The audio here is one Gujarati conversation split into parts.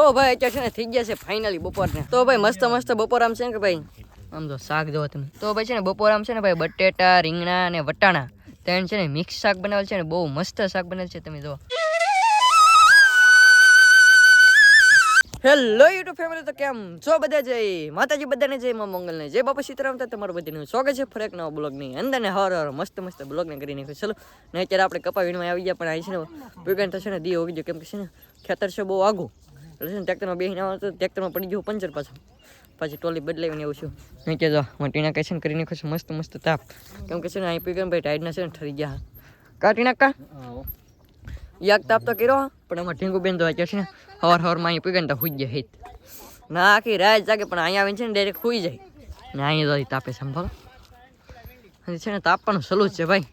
તો ભાઈ અત્યારે છે ને થઈ ગયા છે ફાઇનલી બપોરને. તો ભાઈ મસ્ત મસ્ત બપોર આમ છે ને કે ભાઈ? આમ તો શાક જોવો તમે. તો ભાઈ છે ને બપોર આમ છે ને ભાઈ બટેટા, રીંગણા અને વટાણા ત્રણ છે ને મિક્સ શાક બનાવેલ છે ને બહુ મસ્ત શાક બનાવેલ છે તમે જો હેલો યુટ્યુબ ફેમિલી તો કેમ? છો બધા જય? માતાજી બધાને જય, માં મંગલને. જય બાપા સીતારામ તમારું બધાનું સ્વાગત છે ફરેક નવા બ્લોગની અંદર. ને હર હર મસ્ત મસ્ત બ્લોગને કરીને ચલો, ને અત્યારે આપણે કપા વીણમાં આવી ગયા, પણ અહીં છે ને ભેગા થશે ને દી હોગી ગયો. કેમ કે છે ને ખેતર છે બહુ આઘું એટલે ટ્રેક્ટરમાં બેસીને આવે તો ટ્રેક્ટરમાં પડી ગયું પંચર પાછું. પછી ટોલી બદલાવીને એવું છું. નહીં કે જો ટીના કહે છે ને કરીને ખુશ મસ્ત મસ્ત તાપ. કેમ કે છે ને અહીં પી ભાઈ ટાઈડના છે ને ઠરી ગયા. કા ટીના કા? યાક તાપ તો કર્યો પણ એમાં ઢીંગુ બેન તો અત્યારે છે ને હવાર હવારમાં અહીં પીગન તો હુઈ ગયા હિત. ના આખી રાત જાગે પણ અહીંયા આવીને છે ને ડાયરેક્ટ હુઈ જાય. ને અહીંયા તો તાપે સંભાળ. છે ને તાપવાનું સલું જ છે ભાઈ.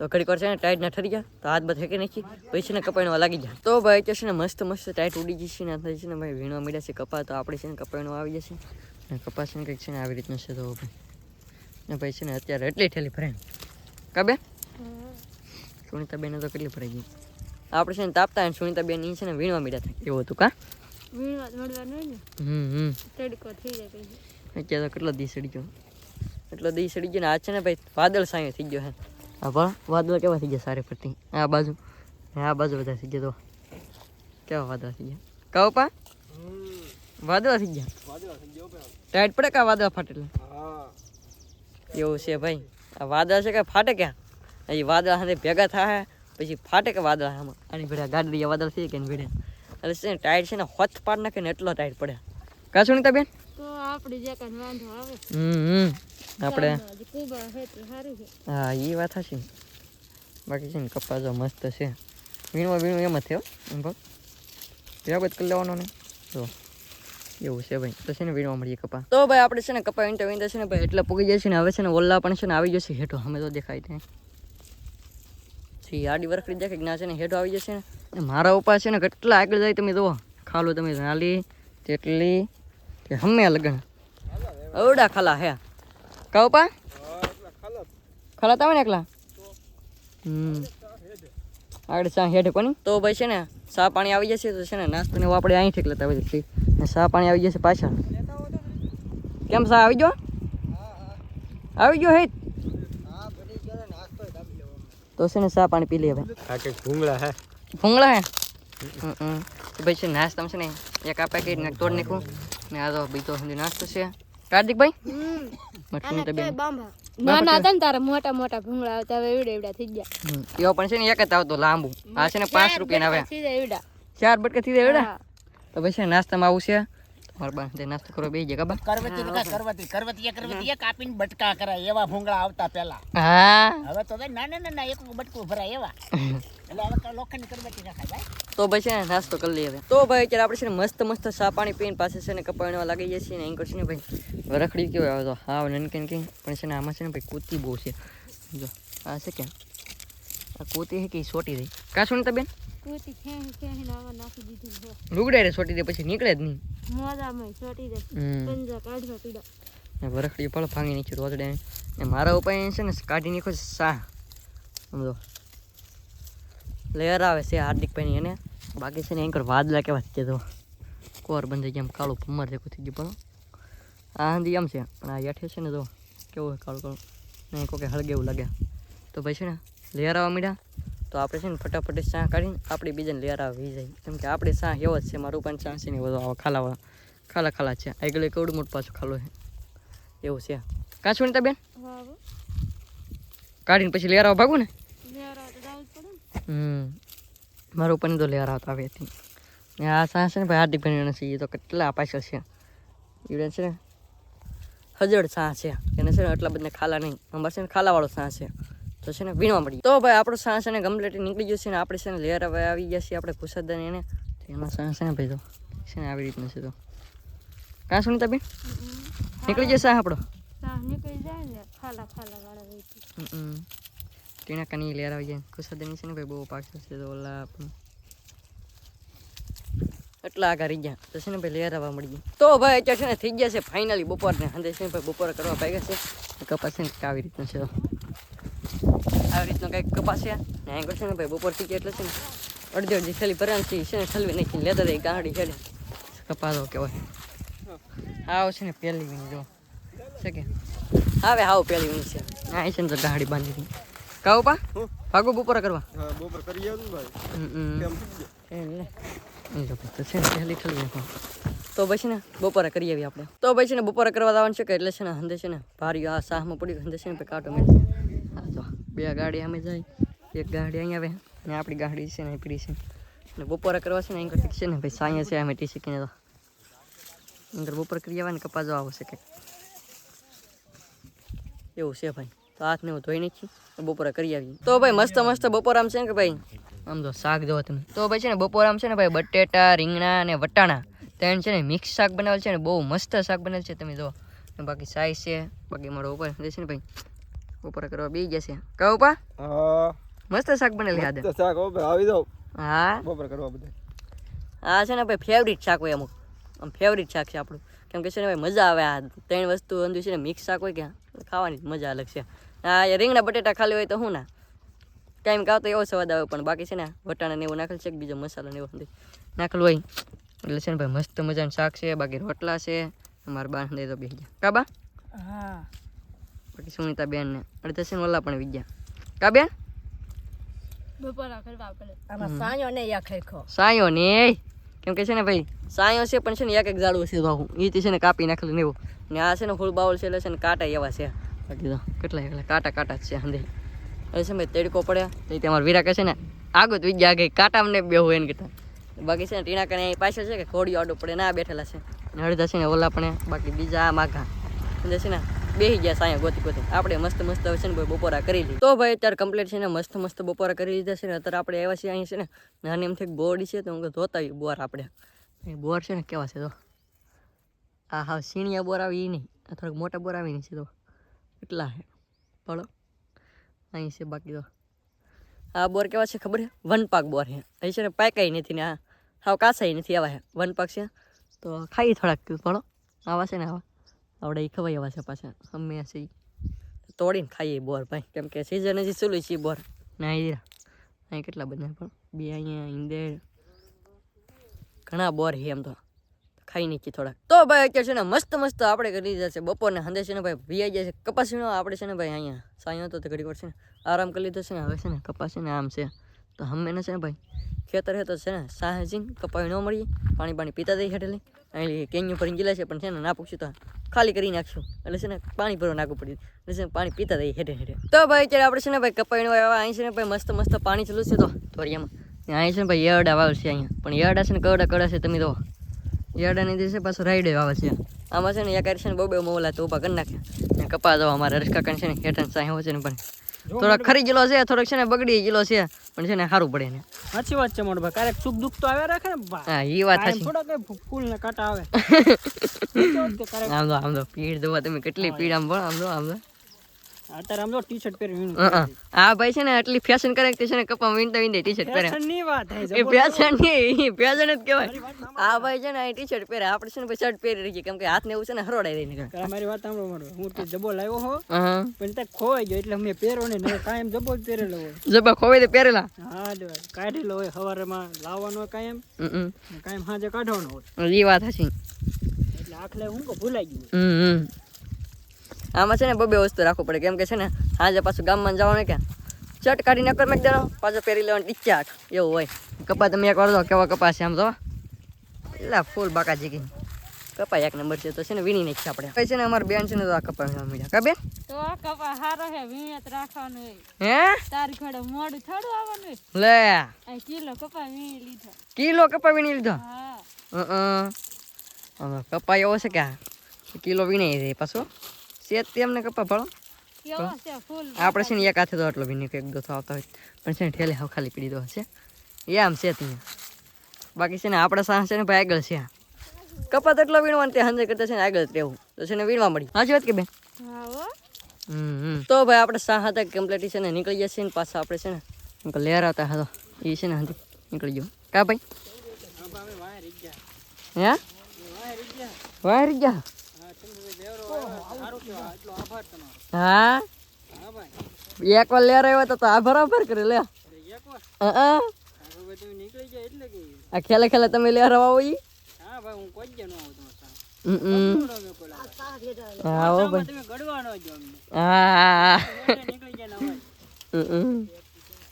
તો ઘડીક વાર છે ને ટાઈટ ના ઠરી ગયા તો હાથ બધા કે નાખી પછી છે ને કપાઈનો લાગી જાય તો ભાઈ અત્યારે છે ને મસ્ત મસ્ત ટાઈટ ઉડી જશે ને થઈ છે ને ભાઈ વીણવા મળ્યા છે કપા તો આપણે છે ને કપાઈનો આવી જશે ને કપાસ ને કંઈક છે ને આવી રીતનું છે તો ભાઈ ને ભાઈ છે ને અત્યારે એટલી ઠેલી ફ્રેન્ડ કાબે સુનિતા બેને તો કેટલી ભરાઈ ગઈ આપણે છે ને તાપતા અને સુનિતા બેન છે ને વીણવા મળ્યા થાય એવું હતું કા હમ હમ થઈ જાય અત્યારે તો કેટલો દી સડી ગયો એટલો દી સડી ગયો ને આ છે ને ભાઈ વાદળ સાયો થઈ ગયો હે હા પણ વાદળ કેવા થઈ ગયા સારી ફરતી? આ બાજુ. આ બાજુ બધા થઈ ગયા તો કેવા વાદળા થઈ ગયા? કહો પા. વાદળા થઈ ગયા? ટાઈટ પડે કા વાદળા ફાટે એવું છે ભાઈ. આ વાદળા છે કે ફાટે ક્યાં? હજી વાદળા સાથે ભેગા થાય, પછી ફાટે કે વાદળા આમાં આની ભેડા ગાડી વાદળ થઈ ગયા ભેડ્યા એટલે છે ને, ટાઈટ છે ને હોથ પાડ નાખે ને એટલો ટાઈટ પડે. કા નહીં બેન? તો આપણે જે કાંઈ વાંધો આવે. હમ હમ. આપણે કુબા હે તો સારું છે. હા એ વાત હશે બાકી છે ને કપાસ જો મસ્ત છે. વીણવા વીણું એમ જ થયો એમ ભાગ વ્યાગત કરી લેવાનો ને. જો એવું છે ભાઈ. તો છે ને વીણવા મળીએ કપા તો ભાઈ આપણે છે ને કપા વીણતા વીણતા છે ને ભાઈ એટલે પૂગી જાય છે ને હવે છે ને ઓલ્લા પણ છે ને આવી જશે હેઠો અમે તો દેખાય ત્યાં આડી વરખડી દેખાય ના છે ને હેઠો આવી જશે ને. ને મારા ઉપા છે ને કેટલા આગળ જાય તમે જુઓ. ખાલો તમે નાલી તેટલી કે હમે લગન. અવડા ખાલા હે. કહો પા? ખાલા તમે ને એકલા? હમ. આગળ ચા હેઠ કોની? તો ભાઈ છે ને સા પાણી આવી જશે તો છે ને નાસ્તો ને આપણે અહીંથી ઠીક લેતા હોય છે. ને પાણી આવી જશે પાછા. કેમ સા આવી ગયો? આવી ગયો હે? તો છે ને સા પાણી પી લે હવે. આ ભૂંગળા હે. ભૂંગળા હે? હમ હમ. તો ભાઈ છે નાસ્તા છે ને એક આપે કે તોડ નાખું ને આ તો બીજો સુધી નાસ્તો છે. કાર્તિકભાઈ મઠું તો બેન નાના હતા ને તારા મોટા મોટા ભૂંગળા આવતા હવે એવડા એવડા થઈ ગયા. એવો પણ છે ને એક જ આવતો લાંબુ. આ છે ને પાંચ રૂપિયાના આવે ચાર બટકા થઈ જાય એવડા તો પછી નાસ્તામાં આવું બા તે નાસ્તો કરો બે જગા બા કરવતી નકા કરવતી કરવતી કરવતી કાપીને બટકા કરાય એવા ભૂંગળા આવતા પહેલા. હા. હવે તો ના ના ના એક બટકું ભરાય એવા. એટલે હવે લોખંડ કરવતી નખાય ભાઈ. તો ભાઈ છે ને નાસ્તો કરી લઈએ હવે. તો ભાઈ અત્યારે આપણે છે ને મસ્ત મસ્ત સા પાણી પીને પાસે છે ને કપાણવા લાગી છીએ ને એન્કર છે ને ભાઈ રખડી કેવો આવે તો હા નનકીન નનકી પણ છે ને આમાં છે ને ભાઈ કૂતી બહુ છે. જો આ છે કે આ કૂતી છે કે સોટી રહી. કા સુનતા બેન? કુતી ખેંચી ખેંચીને આમાં નાખી દીધું છે. લુગડાય રે સોટી દે પછી નીકળે જ નહીં. મોજામાં ચોટી દે હમ. પંજા કાઢવા પીડા. ને વરખડી પણ ભાંગી નીચે રોતડે. ને મારા ઉપાય છે ને કાઢી છે સા સમજો લેયર આવે છે હાર્દિકભાઈની એને. બાકી છે ને એન્કર વાદલા કેવા થઈ ગયા તો કોર બંધ જેમ કાળું ભમર જેવું થઈ ગયું પણ. આ હંધી આમ છે. પણ આ હેઠે છે ને તો કેવું કાળું કાળું. ને કોઈ હળગે એવું લાગે. તો ભાઈ છે ને લેયર આવવા માંડ્યા. તો આપણે છે ને ફટાફટ ચા કાઢીને આપણે બીજાને લેયર આવી જાય. કેમ કે આપણે ચા એવો જ છે મારું પણ ચા છે ને બધો આવા ખાલાવાળા ખાલા ખાલા છે. આગળ એક એવડું મોટું પાછું ખાલો છે. એવું છે. કાં સુનિતા બેન કાઢીને પછી લેર ભાગું ને? લેરા હમ. મારું પણ તો લેર આવતા આવે હતી આ સાસ છે ને ભાઈ હાર્દિક ભાઈ છે એ તો કેટલા પાછળ છે. એ છે ને હજડ સાહ છે. એને છે ને એટલા બધા ખાલા નહીં. અમારે છે ને ખાલાવાળો સાહ છે. તો છે ને વીણવા મળી તો ભાઈ આપણો સાસ અને કમ્પ્લીટ નીકળી ગયો છે ને આપણે છે ને લેર હવે આવી ગયા છીએ આપણે ખુશાદાને એને એમાં સાસ ને ભાઈ તો છે ને આવી રીતનું છે તો કાં શું બેન નીકળી જશે આપણો ટીણા કાની લેર આવી જાય ખુશાદાની છે ને ભાઈ બહુ પાછળ છે તો ઓલા આપણું એટલા આગળ રહી ગયા તો છે ને ભાઈ લેર આવવા મળી ગયું તો ભાઈ અત્યારે છે ને થઈ ગયા છે ફાઇનલી બપોરને અંદર છે ને ભાઈ બપોરે કરવા પાગ્યા છે કપાસ છે ને આવી રીતનું છે તો. આવી રીતનો કંઈક કપાસ છે. ને આગળ છે ને ભાઈ બપોર થઈ એટલે છે ને અડધી અડધી થેલી ભરાણ છે ને ખલવી નાખીને લેતા રહી ગાડી હેડે કપાસો કહેવાય હાવ છે ને પહેલી વીણી જો. છે કે? હવે હાવ પહેલી વીણી છે. આ છે ને તો ગાડી બાંધી હતી કાવ પા ભાગો બપોરા કરવા. હા બપોર કરી આવ્યો ભાઈ. કેમ એ લે. તો છે ને પહેલી ઠલવી નાખો. તો પછી ને બપોરે કરી આવી આપણે. તો પછી ને બપોરે કરવા જવાનું છે કે એટલે છે ને હંદે છે ને ભારી આ સાહમાં પડી ગયું હંદે છે ને કાંટો મેળવી બે ગાડી અમે જાય. એક ગાડી અહીંયા આવે. ને આપણી ગાડી છે ને આપણી છે. અને બપોરે કરવા છે ને અહીં ઠીક છે ને ભાઈ સાંજે છે અમે ટી શીખીને તો. અંદર બપોર કરી આવે ને કપા જો આવશે કે. એવું છે ભાઈ. તો હાથને હું ધોઈ નાખી ને બપોરે કરી આવીએ. તો ભાઈ મસ્ત મસ્ત બપોર આમ છે ને કે ભાઈ? આમ જો શાક જોવો તમે. તો ભાઈ છે ને બપોર આમ છે ને ભાઈ બટેટા, રીંગણા અને વટાણા ત્રણ છે ને મિક્સ શાક બનાવેલ છે ને બહુ મસ્ત શાક બનેલ છે. તમે જો ને બાકી સાઈઝ છે. બાકી મારો ઉપર છે ને ભાઈ. બપોરે કરવા બી જશે. કહું પા. હા. મસ્ત શાક બનેલી તો શાક હો આવી જાઓ. હા. બપોર કરવા બધા. આ છે ને ભાઈ ફેવરિટ શાક હોય અમુક. આમ ફેવરિટ શાક છે આપણું. કેમ કે છે ને ભાઈ મજા આવે આ ત્રણ વસ્તુ અંદર છે ને મિક્સ શાક હોય કે ખાવાની જ મજા અલગ છે. આ રીંગણા બટેટા ખાલી હોય તો શું ના? કાંઈ ખાવ તો એવો સ્વાદ આવે પણ બાકી છે ને વટાણા ને એવું નાખેલ છે કે બીજો મસાલો ને એવું નાખેલું હોય. એટલે છે ને ભાઈ મસ્ત મજાનું શાક છે બાકી રોટલા છે અમારે બાન દે તો બે ગયા. કાબા હા. બાકી સુનિતા બેન ને અડધા ઓલા પણ વી કા બેન? સાંયો ને કેમ કે છે ને ભાઈ સાયો છે પણ છે ને એક એક ઝાડવું છે તો એ છે ને કાપી નાખેલું ને એવું. ને આ છે ને ફૂલ બાઉલ છે એટલે છે ને કાંટા એવા છે. બાકી તો કેટલા કેટલા કાંટા કાંટા જ છે હંદે એટલે છે ભાઈ તેડકો પડે. તો એ તમારા વીરા કહે છે ને આગળ તો ગયા ગઈ કાંટા ને બે હોય એને કીધા બાકી છે ને ટીણા કને પાછળ છે કે ખોડી આડો પડે ના બેઠેલા છે. ને અડધા છે ને ઓલા પણ બાકી બીજા આ માઘા. સમજે છે ને? બેસી ગયા સાયા ગોતી ગોતી. આપણે મસ્ત મસ્ત હવે છે ને ભાઈ બપોરા કરી લીધી. તો ભાઈ અત્યારે કમ્પ્લીટ છે ને મસ્ત મસ્ત બપોરા કરી લીધા છે ને અત્યારે આપણે આવ્યા છીએ અહીં છે ને નાની એમથી એક બોરડી છે તો હું ધોતા આવીએ બોર આપણે. બોર છે ને કેવા છે તો? આ હા સીણિયા બોર આવી એ નહીં. થોડાક મોટા બોર આવી નહીં છે તો. એટલા છે. પડો અહીં છે બાકી તો. આ બોર કેવા છે ખબર છે? વનપાક બોર છે. અહીં છે ને પાકાઈ નથી ને આ. હાવ કાસાઈ નથી આવા છે. વનપાક છે. તો ખાઈ થોડાક પડો આવા છે ને આવા. આવડે એ ખવાઈ આવા છે પાછા ઈ. તોડીને ખાઈએ બોર ભાઈ. કેમ કે સિઝન હજી ચાલુ છે બોર. ને અહીંયા અહીં કેટલા બધા પણ? બે અહીંયા ઈંદેડ ઘણા બોર છે એમ તો. ખાઈ નાખી થોડાક. તો ભાઈ અત્યારે છે ને મસ્ત મસ્ત આપણે કરી દીધા છે. બપોરને હંદે છે ને ભાઈ વીઆઈ જાય છે. કપાસીનો આપણે છે ને ભાઈ અહીંયા સાંયો તો ઘડી વાર છે ને આરામ કરી લીધો છે ને. હવે છે ને કપાસ છે ને આમ છે. તો હમે છે ને ભાઈ ખેતર હે તો છે ને સાહેજીન કપાઈ ન મળી પાણી પાણી પીતા દઈ હેઠેલી અહીં કેન્યુ ભરીને ગયેલા છે પણ છે ને ના પૂછ્યું તો ખાલી કરી નાખશું એટલે છે ને પાણી ભરવા નાખવું પડ્યું એટલે છે ને પાણી પીતા દઈ હેઠે હેઠે તો ભાઈ અત્યારે આપણે છે ને ભાઈ કપાવીને આવ્યા અહીં છે ને ભાઈ મસ્ત મસ્ત પાણી ચાલુ છે તો ધોરિયામાં અહીં છે ને ભાઈ યરડા વાવ છે અહીંયા પણ યરડા છે ને કરડા કરડા છે તમે તો યરડાની દિવસે પાછું રાઈડે વાવે છે આમાં છે ને યા છે ને બહુ બહુ મોલા તો ઊભા કરી નાખ્યા ને કપા દો અમારા રસકાકા છે ને હેઠળ સાહેબ છે ને પણ થોડોક ખરી ગયેલો છે થોડોક છે ને બગડી ગયેલો છે પણ છે ને સારું પડે ને. સાચી વાત છે મોટો ભાઈ ક્યારેક સુખ દુઃખ તો આવ્યા રાખે ને? હા એ વાત છે થોડો કઈ ફૂલ ને કાંટા આવે. આમ તો આમ તો પીડ દવા તમે કેટલી પીડ આમ પણ આમ તો આમ તો અત્યારે આમ ટી શર્ટ પહેરી. આ ભાઈ છે ને આટલી ફેશન કરે છે ને કપા વિનતા વિનતા ટી શર્ટ પહેરે. ફેશન વાત થાય એ ફેશન નહીં ફેશન જ કહેવાય. આ ભાઈ છે ને ટી શર્ટ પહેરે. આપણે છે ને શર્ટ પહેરી રહીએ. કેમ કે એવું છે ને હરોડાઈ રહી નીકળે મારી વાત સાંભળો મારો. હું તે જબો લાવ્યો હો પણ ખોવાઈ ગયો એટલે મેં પહેરો ને નહીં કાયમ જબો જ પહેરેલો હોય. જબા ખોવાઈ દે પહેરેલા. હા જ કાઢેલો હોય. સવારમાં લાવવાનો કાયમ. કાયમ હાજે કાઢવાનો હોય. એ વાત હશે એટલે આખલે હું કહું ભૂલાઈ ગયું હમ. આમાં છે ને બબે વસ્તુ રાખવું પડે. કેમ કે છે ને સાંજે પાછું ગામમાં જવાનું કે ચટ કાઢી નાખો મેં દેવાનો પાછો પહેરી લેવાનું ટીચાટ એવું હોય. કપા તમે એક વાર દો કેવા કપા છે આમ તો એટલે ફૂલ બાકા જીગી કપા એક નંબર છે તો છે ને વીણી નાખીએ આપણે. કઈ છે ને અમારે બેન છે ને તો આ કપા વીણવા મળ્યા કા બેન? તો આ કપા હારો હે વીણત રાખવાનું હે. તારી ઘડે મોડું થોડું આવવાનું લે. આ કિલો કપા વીણી લીધો. કિલો કપા વીણી લીધો? હા. અ કપા એવો છે કે કિલો વીણી દે પાછો. શેત તેમને કપા ભળો. કેવો છે ફૂલ આપણે છે ને એક હાથે તો આટલો વીણી એક દોથો આવતા હોય. પણ છે ને ઠેલે હાવ ખાલી પીડી દો છે. એ આમ છે ત્યાં. બાકી છે ને આપણા સાહ છે ને ભાઈ આગળ છે કપાત એટલો વીણવાનું તે હંજે કરતા છે ને આગળ રહેવું. તો છે ને વીણવા મળી. હાજી વાત કે બેન. તો ભાઈ આપણે સાહ હતા કમ્પ્લીટ છે ને નીકળી જશે છે ને પાછા આપણે છે ને લેર આવતા હતો. એ છે ને હજી નીકળી ગયો. કા ભાઈ? હે? વાયર ગયા? હા? એક વાર લેર આવ્યો તો આભાર આભાર બરાબર કરે લે. હા? આ ખેલે ખેલે તમે લેર આવો ઈ? હા ભાઈ. હું કોઈ જ ન આવું તમારા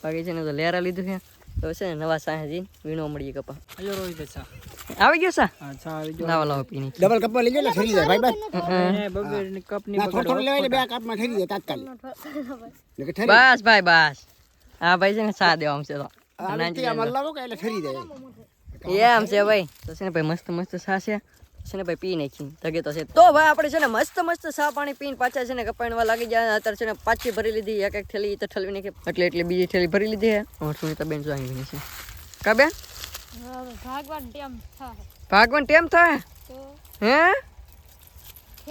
બાકી છે ને તો લેરા લીધું છે. તો છે ને નવા સાહેજી વીણો મળીએ કપા. રોહિત આવી ગયો સા અચ્છા આવી ગયો લાવો લાવો પીની ડબલ કપ લઈ જાય ઠરી જાય ભાઈ બસ. એને બબે ની કપની ના થોડું થોડું લેવાય બે કપમાં ઠરી જાય તાત્કાલિક. બસ ભાઈ બસ. હા ભાઈ છે ને સા દેવા આમ છે તો. આ આમ લાવો કે એટલે ઠરી જાય એમ છે ભાઈ. તો છે ને ભાઈ મસ્ત મસ્ત સા છે. છે ને ભાઈ પી નાખી ધગે તો છે. તો ભાઈ આપણે છે ને મસ્ત મસ્ત સા પાણી પીને પાછા છે ને કપાણવા લાગી જાય અત્યારે છે ને પાછી ભરી લીધી. એક એક થેલી તો ઠલવી નાખી. એટલે એટલે બીજી થેલી ભરી લીધી હે. હું તો બેન જો આવી છે. કા બેન? હવે ભાગવાન ટેમ થાય. હે?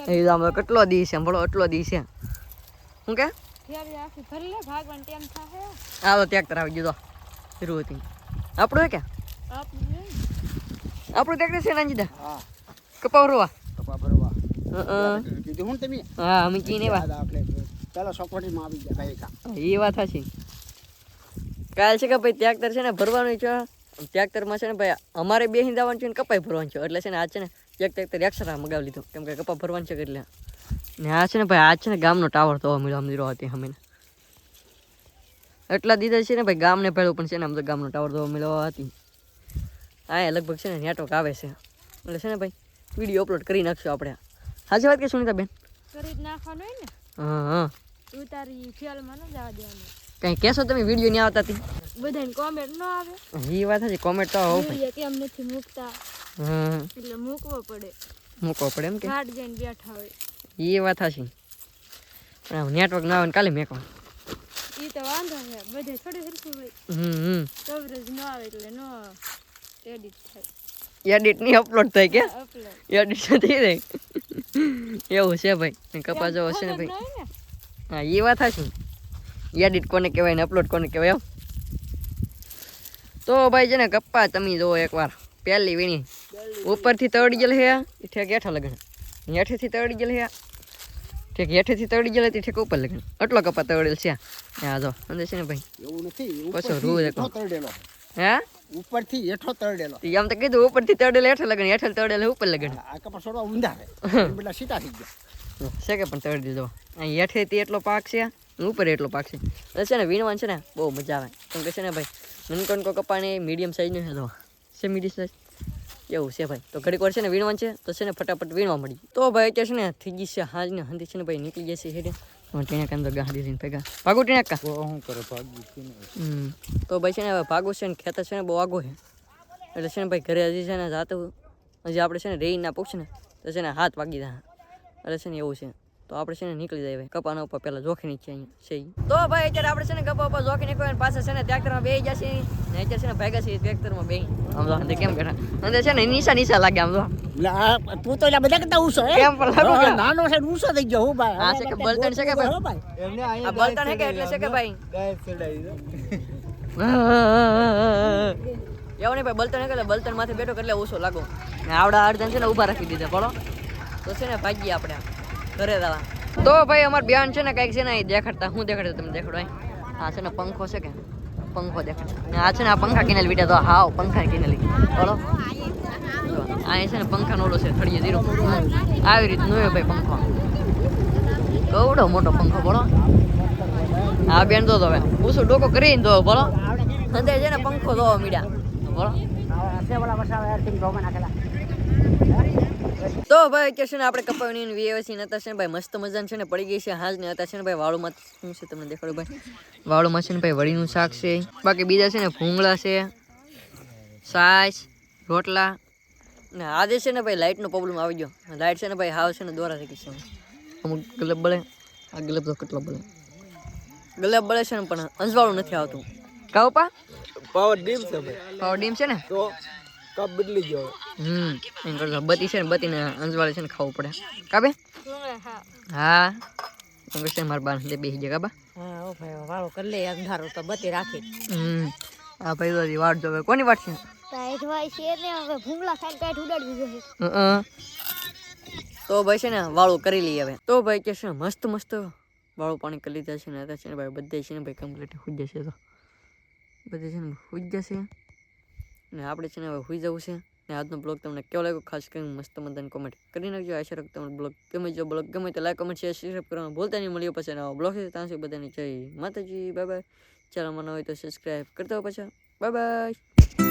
એ તો કેટલો દી છે? બળો એટલો દી છે. હું કે? આવો આખી ભરી લે ભાગવાન ટેમ થાય. આ તો ત્યાગ કરાવી દીધો શરૂ હતી. આપણું હે કે? આપણે આપણું ત્યાગ છે રોવા કપા ભરવા? હં, હં. કીધું હું તમે? હા અમે કી વાત આપણે પેલા સપોર્ટીમાં આવી ગયા ભાઈ કા એ વાત છે કાલ છે કે ભાઈ ત્યાગતર છે ને ભરવાનું છે? ત્યાગતરમાં છે ને ભાઈ અમારે બે હિંદાવાનું છે ને કપાઈ ભરવાનું છે એટલે છે ને આ છે ને એક ટ્રેક્ટર એક્સ્ટ્રા મગાવી લીધું કેમ કે કપા ભરવાનું છે એટલે ને આ છે ને ભાઈ આ છે ને ગામનો ટાવર તો મળ્યો અમને રહ્યો હતી અમે એટલા દીધા છે ને ભાઈ ગામને પહેલું પણ છે ને આમ તો ગામનો ટાવર તો મળ્યો હતી હા લગભગ છે ને નેટવર્ક આવે છે એટલે છે ને ભાઈ વીડિયો અપલોડ કરી નાખશું આપણે સાચી વાત કે સુનિતા બેન કરી નાખવાનું હોય ને હા હા ઉતારી ફેલમાં ન જવા દેવાનું કંઈ કહેશો તમે વીડિયો નહીં આવતા હતી બધાને કોમેન્ટ ન આવે. એ વાત છે કોમેન્ટ તો આવો ભાઈ. વીડિયો કેમ નથી મૂકતા. હા એટલે મૂકવો પડે. મૂકવો પડે એમ કે? ઘાટ જઈને બેઠા હોય. એ વાત હશે પણ આમ નેટવર્ક ના આવે ને કાલે મેકવા. એ તો વાંધો છે. બધે થોડી સરખું હોય. હમ હમ. કવરેજ ન આવે એટલે ન એડિટ થાય. એડિટ નહીં અપલોડ થાય કે? અપલોડ એડિટ થઈ જાય. એવું છે ભાઈ. ને કપા જવો છે ને ભાઈ. હોય ને હા એ વાત હશે એડિટ કોને કહેવાય ને અપલોડ કોને કહેવાય એમ તો ભાઈ છે ને કપ્પા તમે જુઓ એકવાર. પહેલી વીણી. ઉપરથી તળી ગયેલ હે. ઠેક હેઠા લગન. હેઠેથી તળી ગયેલ હે. ઠેક હેઠેથી તળી ગયેલ હતી ઠેક ઉપર લગન. આટલો કપા તળેલ છે. હા જો અંદર છે ને ભાઈ. એવું નથી પાછો રૂ દેખો. હે? ઉપરથી હેઠો તો કીધું ઉપરથી તળેલ હેઠે લગન. હેઠે તળેલ ઉપર લગન. આ કપા છોડવા ઊંધા છે. બધા સીધા થઈ ગયા. છે કે પણ તળી દીધો. અહીં હેઠેથી એટલો પાક છે. ઉપર એટલો પાક છે એટલે છે ને વીણવાનું છે ને બહુ મજા આવે કેમ કે છે ને ભાઈ નનકોનકો કપાણી મીડિયમ સાઈઝનું છે તો છે મીડિયમ સાઈઝ એવું છે ભાઈ તો ઘડીક વાર છે ને વીણવાનું છે તો છે ને ફટાફટ વીણવા મળી તો ભાઈ અત્યારે છે ને થઈ ગઈ છે હાજ ને હંધી છે ને ભાઈ નીકળી જશે હેડે ટીણા તો ગાડી લઈને ભેગા ભાગો ટીણા કા શું કરે ભાગી હમ તો ભાઈ છે ને હવે ભાગો છે ને ખેતર છે ને બહુ આગો છે એટલે છે ને ભાઈ ઘરે હજી છે ને જાતું હજી આપણે છે ને રેઈ ના પૂછ ને તો છે ને હાથ વાગી જાય એટલે છે ને એવું છે તો આપણે છે ને નીકળી જાય ભાઈ કપાના ઉપર પહેલા જોખી છે અહીંયા છે ઈ. તો ભાઈ અત્યારે આપણે છે ને કપા ઉપર જોખી નીકળ્યા અને પાછા છે ને ટ્રેક્ટરમાં બેસી જશે ને અત્યારે છે ને ભાગ્યા છે ટ્રેક્ટરમાં બેસી આમ તો અંદર કેમ બેઠા અંદર છે ને નીસા નીસા લાગે આમ તો એટલે આ તું તો એટલે બધા કરતા ઊંચો હે કેમ પણ લાગુ હા, કે? નાનો છે ને ઊંચો થઈ ગયો હું ભાઈ હા, છે કે બળતણ છે કે ભાઈ? હો ભાઈ એમને આ બળતણ હે કે એટલે છે કે ભાઈ ગાય ચડાવી દો એવું નહીં ભાઈ બળતણ હે કે એટલે બળતણ માથે બેઠો કે એટલે ઓછો લાગો ને આવડા અડધન છે ને ઊભા રાખી દીધા બોલો તો છે ને ભાગીએ આપણે ઘરે જવા તો ભાઈ અમાર બેન છે ને કંઈક છે ને દેખાડતા. હું દેખાડતા તમે દેખાડો આ છે ને પંખો છે કે? પંખો દેખાડતા. ને આ છે ને આ પંખા કિનેલ બીટા તો હાવ પંખા કિનેલી બોલો જો, છે ને પંખા ઓલો છે થળીએ જીરો આવી રીતનું હોય ભાઈ પંખો. કવડો મોટો પંખો બોલો. હા બેન તો હવે પૂછું ડોકો કરીને તો બોલો. અંદર છે ને પંખો દો મીડા બોલો. તો ભાઈ કે છે ને આપણે કપાવની વીએસસી નતા છે ને ભાઈ મસ્ત મજાની છે ને પડી ગઈ છે હાજ ને હતા છે ને ભાઈ વાળુમાં શું છે તમને દેખાડું ભાઈ વાળુમાં છે ને ભાઈ વળીનું શાક છે બાકી બીજા છે ને ભૂંગળા છે સાસ રોટલા ને આજે છે ને ભાઈ લાઇટનો પ્રોબ્લેમ આવી ગયો લાઇટ છે ને ભાઈ હાવ છે ને દોરા થઈ ગઈ છે અમુક ગલબ બળે આ ગલબ તો કેટલો બળે ગલબ બળે છે ને પણ અંજવાળું નથી આવતું કાવ પા પાવર ડીમ છે ભાઈ પાવર ડીમ છે ને તો કપ બદલી ગયો હમ એમ કરતો બતી છે ને બતીને અંજવાળે છે ને ખાવું પડે. કાબે હા. હા. એમ કરશે મારા બાર દે બેસી જાય કાબા હા ઓ ભાઈ વાળો કરી લે અંધારો તો બતી રાખી. હમ. આ ભાઈ તો હજી વાટ જોવે. કોની વાટ છે? ટાઈટ હોય છે ને હવે ભૂંગળા ખાઈને ટાઈટ ઉડાડી દીધો છે હં. તો ભાઈ છે ને વાળું કરી લઈએ હવે. તો ભાઈ કે છે મસ્ત મસ્ત વાળું પાણી કરી લીધા છે ને અત્યારે છે ને ભાઈ બધે છે ને ભાઈ કમ્પ્લીટ હુઈ જશે તો. બધે છે ને હુઈ જશે ને આપણે છે ને હવે હુઈ જવું છે. ને આજનો બ્લોગ તમને કેવો લાગ્યો? ખાસ કરીને મસ્ત મજાની કોમેન્ટ કરી નાખજો. આશા રાખું તમને બ્લોગ ગમે જો બ્લોગ ગમે તો લાઈક કમેન્ટ શેર સબસ્ક્રાઈબ કરવાનું ભૂલતા નહીં. મળ્યો પછી નવો બ્લોગ છે ત્યાં સુધી બધાને જય માતાજી. બાય બાય ચાલો મને હોય તો સબસ્ક્રાઈબ કરતા હો પાછા. Bye bye